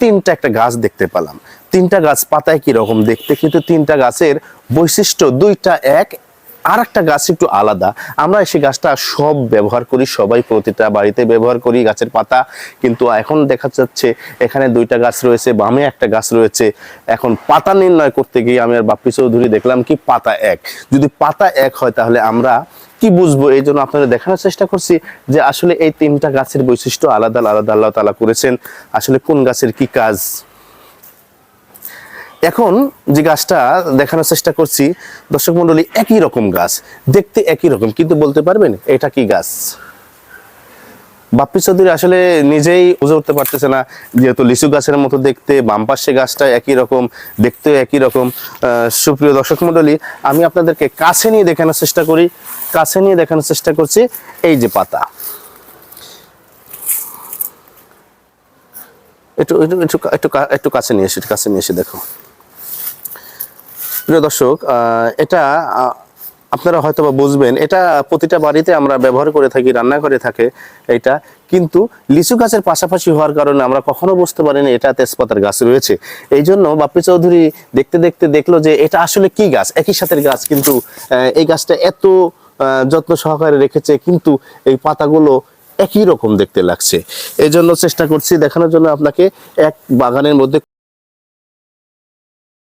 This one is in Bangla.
তিনটা একটা গাছ দেখতে পেলাম। তিনটা গাছ পাতায় কি রকম দেখতে? কিন্তু তিনটা গাছের বৈশিষ্ট্য দুইটা এক আর একটা গাছ একটু আলাদা। আমরা সেই গাছটা সব ব্যবহার করি, সবাই প্রতিটা বাড়িতে ব্যবহার করি গাছের পাতা। কিন্তু এখন দেখা যাচ্ছে এখানে দুইটা গাছ রয়েছে, বামে একটা গাছ রয়েছে। এখন পাতা নির্ণয় করতে গিয়ে আমি আর বাপ্পি চৌধুরী দেখলাম কি পাতা এক। যদি পাতা এক হয় তাহলে আমরা কি বুঝব? এই জন্য আপনাদের দেখানোর চেষ্টা করছি যে আসলে এই তিনটা গাছের বৈশিষ্ট্য আলাদা আলাদা আল্লাহ তালা করেছেন। আসলে কোন গাছের কি কাজ? এখন যে গাছটা দেখানোর চেষ্টা করছি, দর্শক মন্ডলী একই রকম গাছ, দেখতে একই রকম, কিন্তু বলতে পারবেন এটা কি গাছ? বাপ্পি চৌধুরী আসলে নিজেই বুঝে উঠতে পারতেছে না, যেহেতু লিচু গাছের মতো দেখতে, বাম পাশে গাছটা একই রকম দেখতে একই রকম। সুপ্রিয় দর্শক মন্ডলী আমি আপনাদেরকে কাছে নিয়ে দেখানোর চেষ্টা করি, কাছে নিয়ে দেখানোর চেষ্টা করছি এই যে পাতা। একটু একটু একটু একটু কাছে নিয়ে এসে, কাছে নিয়ে এসে দেখো। প্রিয় দর্শক এটা আপনারা হয়তো বা বুঝবেন, এটা প্রতিটা বাড়িতে আমরা ব্যবহার করে থাকি, রান্না করে থাকে এটা কিন্তু লিচু গাছের পাশাপাশি হওয়ার কারণে আমরা কখনো বুঝতে পারিনি এটা তেজপাতার গাছ রয়েছে। এই জন্য বাপ্পি চৌধুরী দেখতে দেখতে দেখল যে এটা আসলে কি গাছ? একই সাথে গাছ, কিন্তু এই গাছটা এত যত্ন সহকারে রেখেছে, কিন্তু এই পাতাগুলো একই রকম দেখতে লাগছে। এই জন্য চেষ্টা করছি দেখানোর জন্য আপনাকে এক বাগানের মধ্যে